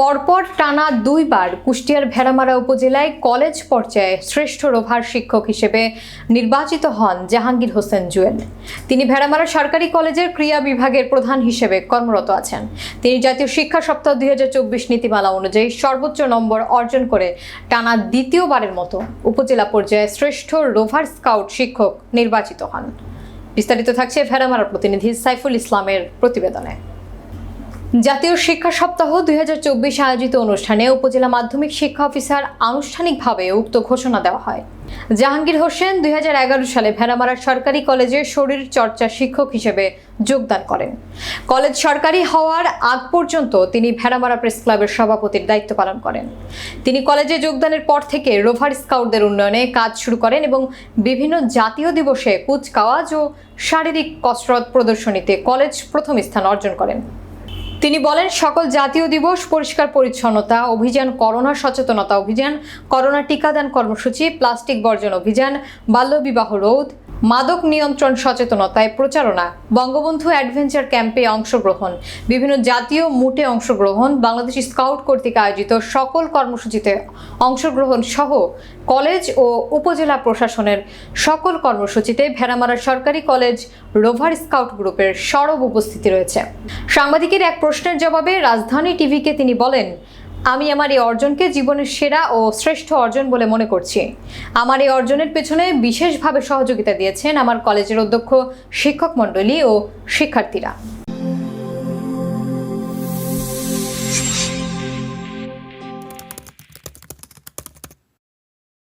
পরপর টানা দুইবার কুষ্টিয়ার ভেড়ামারা উপজেলায় কলেজ পর্যায়ে শ্রেষ্ঠ রোভার শিক্ষক হিসেবে নির্বাচিত হন জাহাঙ্গীর হোসেন জুয়েল। তিনি ভেড়ামারা সরকারি কলেজের ক্রিয়া বিভাগের প্রধান হিসেবে কর্মরত আছেন। তিনি জাতীয় শিক্ষা সপ্তাহ দুই হাজার চব্বিশ নীতিমালা অনুযায়ী সর্বোচ্চ নম্বর অর্জন করে টানা দ্বিতীয়বারের মতো উপজেলা পর্যায়ে শ্রেষ্ঠ রোভার স্কাউট শিক্ষক নির্বাচিত হন। বিস্তারিত থাকছে ভেড়ামারা প্রতিনিধি সাইফুল ইসলামের প্রতিবেদনে। জাতীয় শিক্ষা সপ্তাহ দুই আয়োজিত অনুষ্ঠানে উপজেলা মাধ্যমিক শিক্ষা অফিসার আনুষ্ঠানিকভাবে উক্ত ঘোষণা দেওয়া হয়। জাহাঙ্গীর হোসেন দুই হাজার এগারো সালে ভেড়ামারা সরকারি কলেজে শরীর চর্চা শিক্ষক হিসেবে যোগদান করেন। কলেজ সরকারি হওয়ার আগ পর্যন্ত তিনি ভেড়ামারা প্রেস ক্লাবের সভাপতির দায়িত্ব পালন করেন। তিনি কলেজে যোগদানের পর থেকে রোভার স্কাউটদের উন্নয়নে কাজ শুরু করেন এবং বিভিন্ন জাতীয় দিবসে কুচকাওয়াজ ও শারীরিক কসরত প্রদর্শনীতে কলেজ প্রথম স্থান অর্জন করেন। তিনি বলেন, সকল জাতীয় দিবস, পরিষ্কার পরিচ্ছন্নতা অভিযান, করোনা সচেতনতা অভিযান, করোনা টিকাদান কর্মসূচি, প্লাস্টিক বর্জন অভিযান, বাল্যবিবাহ রোধ মাদক নিয়ন্ত্রণ সচেতনতায় প্রচারণা, বঙ্গবন্ধু অ্যাডভেঞ্চার ক্যাম্পে অংশগ্রহণ, বিভিন্ন জাতীয় মুটে অংশগ্রহণ, বাংলাদেশ স্কাউট কর্তৃক আয়োজিত সকল কর্মসূচিতে অংশগ্রহণ সহ কলেজ ও উপজেলা প্রশাসনের সকল কর্মসূচিতে ভেড়ামারা সরকারি কলেজ রোভার স্কাউট গ্রুপের সরব উপস্থিতি রয়েছে। সাংবাদিকের এক প্রশ্নের জবাবে রাজধানী টিভিকে তিনি বলেন আমি আমার এই অর্জনকে জীবনের সেরা ও শ্রেষ্ঠ অর্জন বলে মনে করছি। আমার এই অর্জনের পেছনে বিশেষভাবে সহযোগিতা দিয়েছেন আমার কলেজের অধ্যক্ষ, শিক্ষক মণ্ডলী ও শিক্ষার্থীরা।